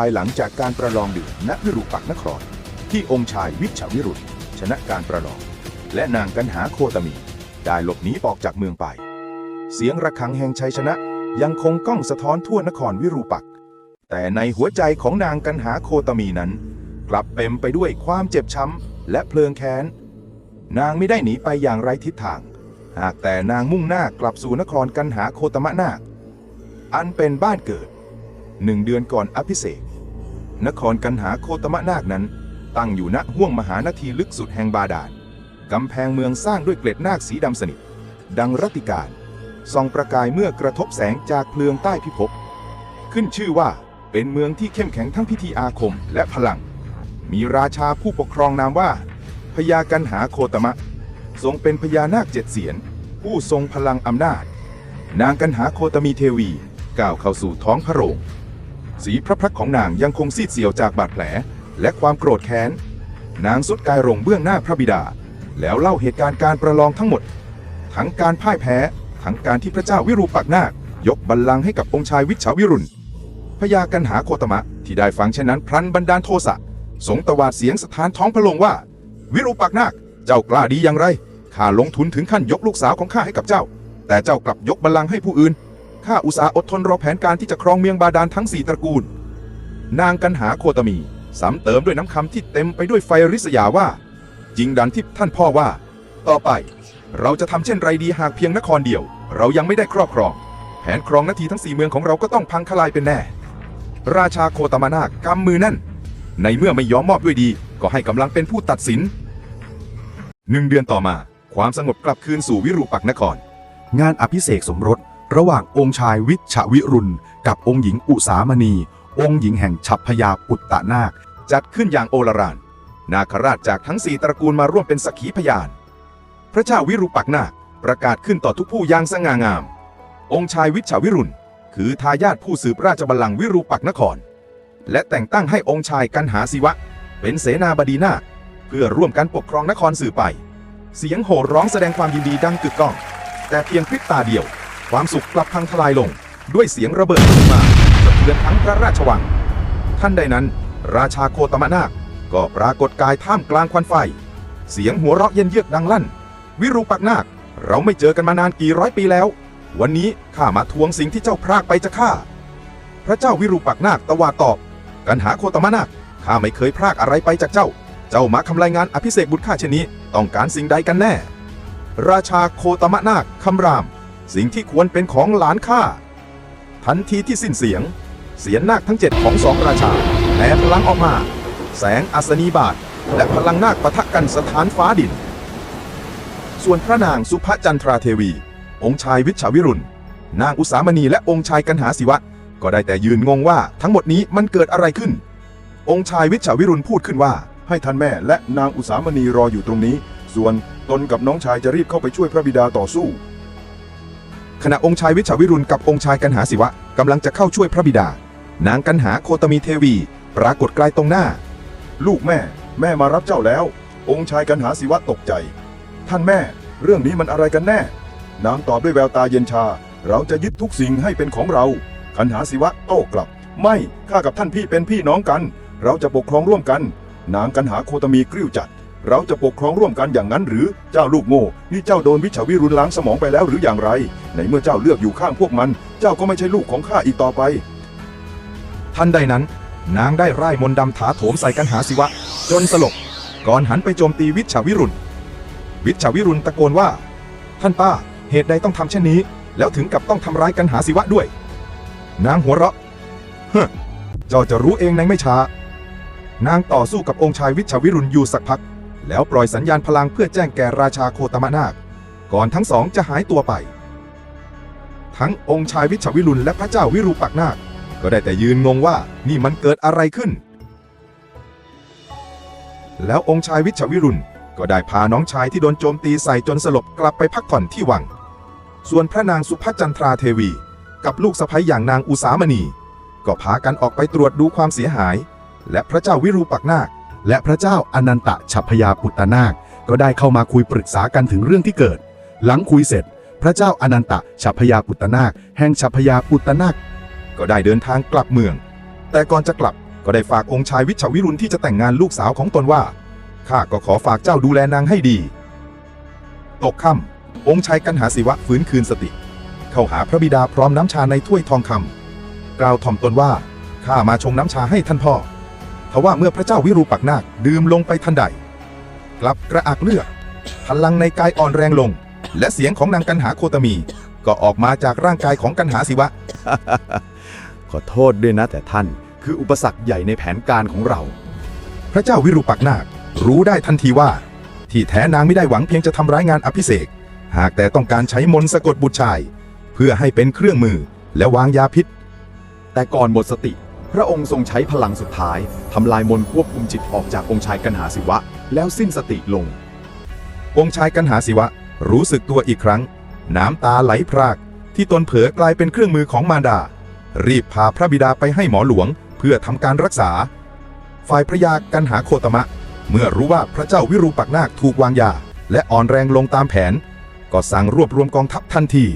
ายหลังจากการประลองเดือดณวิรุปักษ์นคร ที่องค์ชายวิชาวิรุณชนะการประลอง และนางกันหาโคตมี ได้หลบหนีออกจากเมืองไป เสียงระฆังแห่งชัยชนะยังคงก้องสะท้อนทั่วนครวิรูปักษ์แต่ในหัวใจของนางกันหาโคตมีนั้น กลับเต็มไปด้วยความเจ็บช้ำและเพลิงแค้น นางไม่ได้หนีไปอย่างไร้ทิศทาง หากแต่นางมุ่งหน้ากลับสู่นครกันหาโคตมะนาคอันเป็นบ้านเกิดหนึ่งเดือนก่อนอภิเษก นครกันหาโคตมะนาคนั้น ตั้งอยู่ณห้วงมหานาทีลึกสุดแห่งบาดาลกำแพงเมืองสร้างด้วยเกล็ดนาคสีดำสนิท ดังรัติการส่องประกายเมื่อกระทบแสงจากเพลิงใต้พิภพขึ้นชื่อว่าเป็นเมืองที่เข้มแข็งทั้งพิธีอาคมและพลัง มีราชาผู้ปกครองนามว่าพญากันหาโคตมะ ทรงเป็นพญานาคเจ็ดเสียน ผู้ทรงพลังอำนาจ นางกันหาโคตมีเทวีก้าวเข้าสู่ท้องพระโรง สีพระพักของนางยังคงซีดเสียวจากบาดแผล และความโกรธแค้น นางสุดกายลงเบื้องหน้าพระบิดา แล้วเล่าเหตุการณ์การประลองทั้งหมด ทั้งการพ่ายแพ้ ทั้งการที่พระเจ้าวิรูปักนาค ยกบัลลังก์ให้กับองค์ชายวิชาวิรุณพญากันหาโคตมะที่ได้ฟังเช่นนั้นพลันบันดาลโทสะสงตวาดเสียงสถานท้องพระโรงว่า วิรูปักนาคเจ้ากล้าดีอย่างไรข้าลงทุนถึงขั้นยกลูกสาวของข้าให้กับเจ้า แต่เจ้ากลับยกบัลลังก์ให้ผู้อื่น ข้าอุตส่าห์อดทนรอแผนการที่จะครองเมียงบาดาลทั้งสี่ตระกูล นางกันหาโคตมีซ้ำเติมด้วยน้ำคำที่เต็มไปด้วยไฟริษยาว่า จริงดันที่ท่านพ่อว่า ต่อไป เราจะทำเช่นไรดีหากเพียงนครเดียว เรายังไม่ได้ครอบครอง แผนครองนาทีทั้งสี่เมืองของเราก็ต้องพังทลายเป็นแน่ ราชาโคตมานาคกำมือนั่น ในเมื่อไม่ยอมมอบด้วยดี ก็ให้กำลังเป็นผู้ตัดสินหนึ่งเดือนต่อมา ความสงบกลับคืนสู่วิรูปักนคร งานอภิเษกสมรส ระหว่างองค์ชายวิชวิรุณ กับองค์หญิงอุสามณี องค์หญิงแห่งฉัพพยาปุตตะนาค จัดขึ้นอย่างโอฬารานนาคราชจากทั้งสี่ตระกูลมาร่วมเป็นสักขีพยาน พระเจ้าวิรูปักษ์นาคประกาศขึ้นต่อทุกผู้อย่างสง่างาม องค์ชายวิชวิรุณ คือทายาทผู้สืบราชบัลลังก์วิรูปักษ์นคร และแต่งตั้งให้องค์ชายกันหาศิวะ เป็นเสนาบดีนาคเพื่อร่วมกันปกครองนครสื่อไป เสียงโห่ร้องแสดงความยินดีดังกึกก้อง แต่เพียงพริบตาเดียว ความสุขกลับพังทลายลง ด้วยเสียงระเบิดขึ้นมาสะเทือนทั้งพระราชวัง ท่านใดนั้น ราชาโคตมนาคก็ปรากฏกายท่ามกลางควันไฟ เสียงหัวเราะเย็นเยือกดังลั่น วิรูปักนาค เราไม่เจอกันมานานกี่ร้อยปีแล้ว วันนี้ข้ามาทวงสิ่งที่เจ้าพรากไปจะฆ่า พระเจ้าวิรูปักนาคตวาดตอบ กันหาโคตมนาคข้าไม่เคยพรากอะไรไปจากเจ้า เจ้ามาทำรายงานอภิเษกบุตรข้าเช่นนี้ ต้องการสิ่งใดกันแน่ ราชาโคตมนาคคำราม สิ่งที่ควรเป็นของหลานข้าทันทีที่สิ้นเสียง เสียนนาคทั้งเจ็ดของสองราชาแผ่พลังออกมา แสงอัศนีบาท และพลังนาคปะทะกันสถานฟ้าดิน ส่วนพระนางสุภจันทราเทวี องค์ชายวิชาวิรุณ นางอุสามณีและองค์ชายกันหาศิวะ ก็ได้แต่ยืนงงว่าทั้งหมดนี้มันเกิดอะไรขึ้น องค์ชายวิชาวิรุณพูดขึ้นว่า ให้ท่านแม่และนางอุสามณีรออยู่ตรงนี้ ส่วนตนกับน้องชายจะรีบเข้าไปช่วยพระบิดาต่อสู้ ขณะองค์ชายวิชาวิรุณกับองค์ชายกันหาศิวะกำลังจะเข้าช่วยพระบิดา นางกันหาโคตมีเทวี ปรากฏกลายตรงหน้า ลูกแม่ แม่มารับเจ้าแล้ว องค์ชายกันหาศิวะตกใจ ท่านแม่ เรื่องนี้มันอะไรกันแน่ นางตอบด้วยแววตาเย็นชา เราจะยึดทุกสิ่งให้เป็นของเรา กันหาศิวะโต้กลับ ไม่ข้ากับท่านพี่เป็นพี่น้องกัน เราจะปกครองร่วมกัน นางกันหาโคตมีกริ้วจัด เราจะปกครองร่วมกันอย่างนั้นหรือเจ้าลูกโง่นี่เจ้าโดนวิชาวิรุณล้างสมองไปแล้วหรืออย่างไร ในเมื่อเจ้าเลือกอยู่ข้างพวกมัน เจ้าก็ไม่ใช่ลูกของข้าอีกต่อไป ทันใดนั้น นางได้ร่ายมนต์ดำถาโถมใส่กันหาศิวะ จนสลบ ก่อนหันไปโจมตีวิชาวิรุณ วิชาวิรุณตะโกนว่า ท่านป้า เหตุใดต้องทำเช่นนี้ แล้วถึงกับต้องทำร้ายกันหาศิวะด้วย นางหัวเราะเฮ้เจ้าจะรู้เองในไม่ช้านางต่อสู้กับองค์ชายวิชาวิรุณอยู่สักพัก แล้วปล่อยสัญญาณพลังเพื่อแจ้งแก่ราชาโคตมนาค ก่อนทั้งสองจะหายตัวไป ทั้งองค์ชายวิชวิรุณและพระเจ้าวิรูปักนาค ก็ได้แต่ยืนงงว่านี่มันเกิดอะไรขึ้น แล้วองค์ชายวิชวิรุณก็ได้พาน้องชายที่โดนโจมตีใส่จนสลบกลับไปพักผ่อนที่วัง ส่วนพระนางสุภจันทราเทวี กับลูกสะใภ้อย่างนางอุสามณี ก็พากันออกไปตรวจดูความเสียหาย และพระเจ้าวิรูปักนาค และพระเจ้าอนันตะฉัพพยาปุตตนาค ก็ได้เข้ามาคุยปรึกษากันถึงเรื่องที่เกิด หลังคุยเสร็จ พระเจ้าอนันตะฉัพพยาปุตตนาค แห่งฉัพพยาปุตตนาค ก็ได้เดินทางกลับเมือง แต่ก่อนจะกลับก็ได้ฝากองค์ชายวิชวิรุณที่จะแต่งงานลูกสาวของตนว่าข้าก็ขอฝากเจ้าดูแลนางให้ดี ตกค่ำองค์ชายกันหาศิวะฟื้นคืนสติ เข้าหาพระบิดาพร้อมน้ำชาในถ้วยทองคำกล่าวถ่อมตนว่าข้ามาชงน้ำชาให้ท่านพ่อ ว่าเมื่อพระเจ้าวิรูปักษ์นาคดื่มลงไปทันใด กลับกระอักเลือดพลังในกายอ่อนแรงลง และเสียงของนางกันหาโคตมี ก็ออกมาจากร่างกายของกันหาศิวะ ขอโทษด้วยนะแต่ท่านคืออุปสรรคใหญ่ในแผนการของเรา พระเจ้าวิรูปักษ์นาครู้ได้ทันทีว่า ที่แท้นางไม่ได้หวังเพียงจะทำร้ายงานอภิเษกหากแต่ต้องการใช้มนต์สะกดบุตรชาย เพื่อให้เป็นเครื่องมือและวางยาพิษ แต่ก่อนหมดสติพ ระองค์ทรงใช้พลังสุดท้ายทำลายมนต์ควบคุมจิตออกจากองค์ชายกันหาศิวะ แล้วสิ้นสติลง องค์ชายกันหาศิวะ รู้สึกตัวอีกครั้ง น้ำตาไหลพราก ที่ตนเผลอกลายเป็นเครื่องมือของมารดา รีบพาพระบิดาไปให้หมอหลวง เพื่อทำการรักษา ฝ่ายพระยากันหาโคตมะ เมื่อรู้ว่าพระเจ้าวิรูปักนาคถูกวางยา และอ่อนแรงลงตามแผน ก็สั่งรวบรวมกองทัพทันที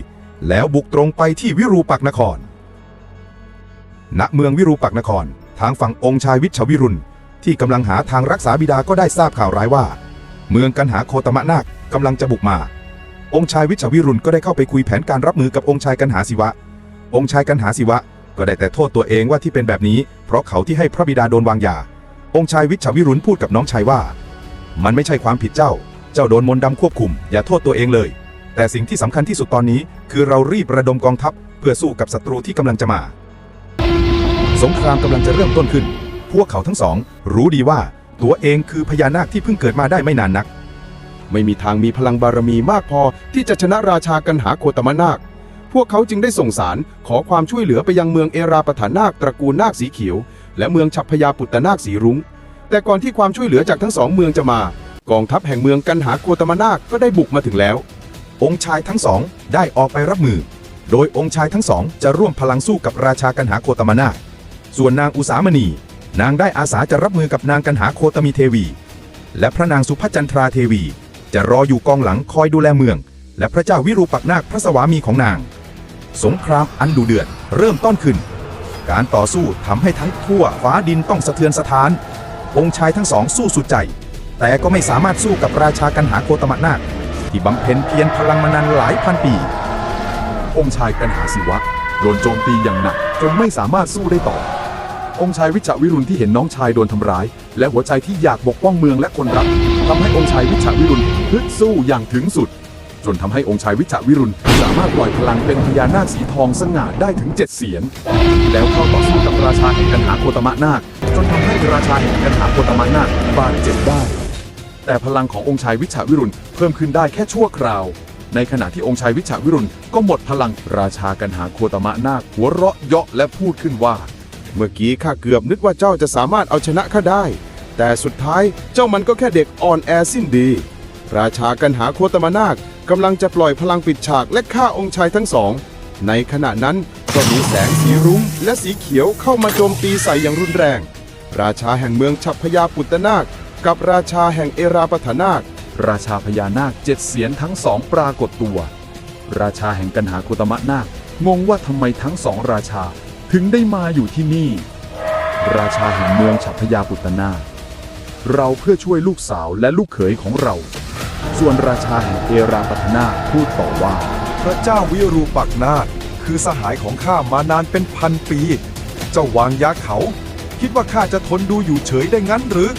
แล้วบุกตรงไปที่วิรูปักนคร ณเมืองวิรูปักนคร ทางฝั่งองค์ชายวิชวิรุณ ที่กำลังหาทางรักษาบิดาก็ได้ทราบข่าวร้ายว่า เมืองกันหาโคตมะนาคกำลังจะบุกมา องค์ชายวิชวิรุณก็ได้เข้าไปคุยแผนการรับมือกับองค์ชายกันหาศิวะ องค์ชายกันหาศิวะ ก็ได้แต่โทษตัวเองว่าที่เป็นแบบนี้ เพราะเขาที่ให้พระบิดาโดนวางยา องค์ชายวิชวิรุณพูดกับน้องชายว่า มันไม่ใช่ความผิดเจ้า เจ้าโดนมนต์ดำควบคุม อย่าโทษตัวเองเลย แต่สิ่งที่สำคัญที่สุดตอนนี้ คือเรารีบระดมกองทัพเพื่อสู้กับศัตรูที่กำลังจะมา สงครามกำลังจะเริ่มต้นขึ้น พวกเขาทั้งสอง รู้ดีว่า ตัวเองคือพญานาคที่เพิ่งเกิดมาได้ไม่นานนัก ไม่มีทางมีพลังบารมีมากพอที่จะชนะราชากันหาโคตมนาค พวกเขาจึงได้ส่งสารขอความช่วยเหลือไปยังเมืองเอราปฐานาคตระกูลนาคสีเขียว และเมืองฉัพพยาปุตตนาคสีรุง้ง แต่ก่อนที่ความช่วยเหลือจากทั้งสองเมืองจะมา กองทัพแห่งเมืองกันหาโคตมนาคก็ได้บุกมาถึงแล้ว องค์ชายทั้งสองได้ออกไปรับมือ โดยองค์ชายทั้งสองจะร่วมพลังสู้กับราชากันหาโคตมนาค ส่วนนางอุสามณี นางได้อาสาจะรับมือกับนางกันหาโคตมีเทวี และพระนางสุภจันทราเทวี จะรออยู่กองหลังคอยดูแลเมือง และพระเจ้าวิรูปักนาคพระสวามีของนาง สงครามอันดุเดือดเริ่มต้นขึ้น การต่อสู้ทำให้ทั้งทั่วฟ้าดินต้องสะเทือนสะท้าน องค์ชายทั้งสองสู้สุดใจ แต่ก็ไม่สามารถสู้กับราชากันหาโคตมนาคที่บำเพ็ญเพียรพลังมานานหลายพันปี องค์ชายกันหาศิวะโดนโจมตีอย่างหนักจนไม่สามารถสู้ได้ต่อ องค์ชายวิชวิรุณที่เห็นน้องชายโดนทำร้าย และหัวใจที่อยากปกป้องเมืองและคนรักทำให้องค์ชายวิชวิรุณฮึดสู้อย่างถึงสุด จนทำให้องค์ชายวิชวิรุณ สามารถปล่อยพลังเป็นพญานาคสีทองสง่าได้ถึงเจ็ดเสียน แล้วเข้าต่อสู้กับราชาแห่งกันหาโคตมะนาค จนทำให้ราชาแห่งกันหาโคตมะนาคบาดเจ็บได้ แต่พลังขององค์ชายวิชาวิรุณเพิ่มขึ้นได้แค่ชั่วคราวในขณะที่องค์ชายวิชาวิรุณก็หมดพลังราชากันหาโคตมะนาคหัวเราะเยาะและพูดขึ้นว่า เมื่อกี้ข้าเกือบนึกว่าเจ้าจะสามารถเอาชนะข้าได้ แต่สุดท้ายเจ้ามันก็แค่เด็กอ่อนแอสิ้นดี ราชากันหาโคตมนาคกำลังจะปล่อยพลังปิดฉากและฆ่าองค์ชายทั้งสอง ในขณะนั้นก็มีแสงสีรุ้งและสีเขียวเข้ามาโจมตีใส่อย่างรุนแรง ราชาแห่งเมืองฉัพพยาปุตตนาค กับราชาแห่งเอราปฐานาค ราชาพญานาคเจ็ดเสียนทั้งสองปรากฏตัว ราชาแห่งกันหาโคตมะนาคงงว่าทำไมทั้งสองราชา ถึงได้มาอยู่ที่นี่ ราชาแห่งเมืองฉัพพยาปุตตนาคเราเพื่อช่วยลูกสาวและลูกเขยของเรา ส่วนราชาแห่งเอราปัทนาคพูดต่อว่า พระเจ้าวิรูปักษ์นาถคือสหายของข้ามานานเป็นพันปี เจ้าวางยาเขา คิดว่าข้าจะทนดูอยู่เฉยได้งั้นหรือ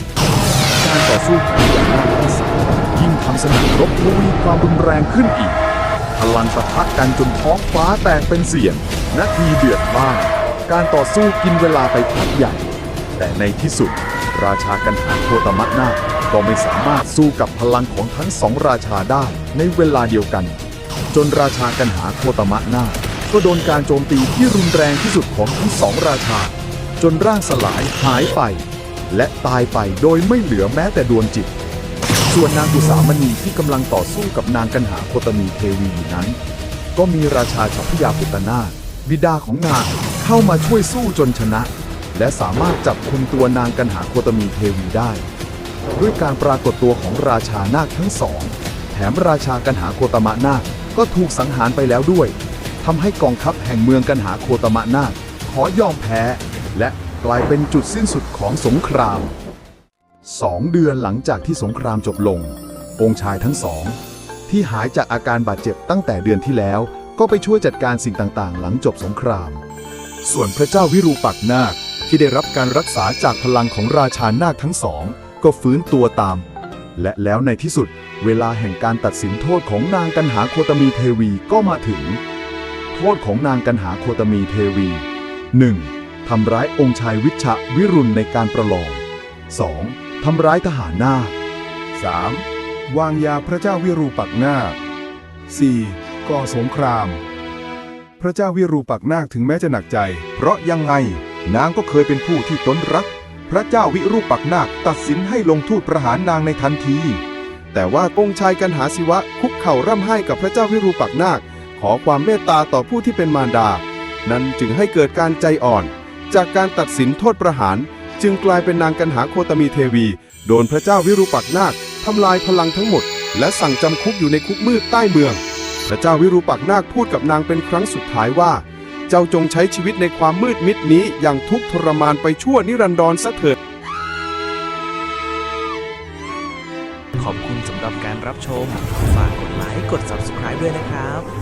การต่อสู้ของพญานาคทั้งสามยิ่งทำสนามรบทวีความรุนแรงขึ้นอีกพลังปะทะกันจนท้องฟ้าแตกเป็นเสียงนาทีเดือดมาก การต่อสู้กินเวลาไปพักใหญ่ แต่ในที่สุด ราชากันหาโคตมะนาก็ไม่สามารถสู้กับพลังของทั้งสองราชาได้ในเวลาเดียวกัน จนราชากันหาโคตมะนาก็โดนการโจมตีที่รุนแรงที่สุดของทั้งสองราชา จนร่างสลายหายไป และตายไปโดยไม่เหลือแม้แต่ดวงจิต ส่วนนางอุสามณีที่กำลังต่อสู้กับนางกันหาโคตมีเทวีอยู่นั้น ก็มีราชาชัพยาปุตตนาบิดาของนาง เข้ามาช่วยสู้จนชนะ และสามารถจับคุมตัวนางกันหาโคตมีเทวีได้ ด้วยการปรากฏตัวของราชานาคทั้งสอง แถมราชากันหาโคตมะนาคก็ถูกสังหารไปแล้วด้วยทำให้กองทัพแห่งเมืองกันหาโคตมะนาคขอยอมแพ้ และกลายเป็นจุดสิ้นสุดของสงครามสองเดือนหลังจากที่สงครามจบลง องค์ชายทั้งสอง ที่หายจากอาการบาดเจ็บตั้งแต่เดือนที่แล้ว ก็ไปช่วยจัดการสิ่งต่างๆ หลังจบสงคราม ส่วนพระเจ้าวิรูปักนาคที่ได้รับการรักษาจากพลังของราชานาคทั้งสอง ก็ฟื้นตัวตาม และแล้วในที่สุด เวลาแห่งการตัดสินโทษของนางกันหาโคตมีเทวีก็มาถึง โทษของนางกันหาโคตมีเทวี 1. ทำร้ายองค์ชายวิชะวิรุณในการประลอง 2. ทำร้ายทหารนาค 3. วางยาพระเจ้าวิรูปักนาค 4. ก่อสงคราม พระเจ้าวิรูปักษ์นาคถึงแม้จะหนักใจ เพราะยังไง นางก็เคยเป็นผู้ที่ตนรัก พระเจ้าวิรูปักษ์นาคตัดสินให้ลงโทษประหารนางในทันที แต่ว่าองค์ชายกันหาศิวะคุกเข่าร่ำไห้กับพระเจ้าวิรูปักษ์นาค ขอความเมตตาต่อผู้ที่เป็นมารดา นั้นจึงให้เกิดการใจอ่อน จากการตัดสินโทษประหาร จึงกลายเป็นนางกันหาโคตมีเทวี โดนพระเจ้าวิรูปักษ์นาคทำลายพลังทั้งหมด และสั่งจำคุกอยู่ในคุกมืดใต้เมือง ระเจ้าวิรูปักษ์นาคพูดกับนางเป็นครั้งสุดท้ายว่า เจ้าจงใช้ชีวิตในความมืดมิดนี้อย่างทุกทรมานไปชั่วนิรันดรซะเถิด ขอบคุณสำหรับการรับชม ฝากกดไลค์ กด subscribe ด้วยนะครับ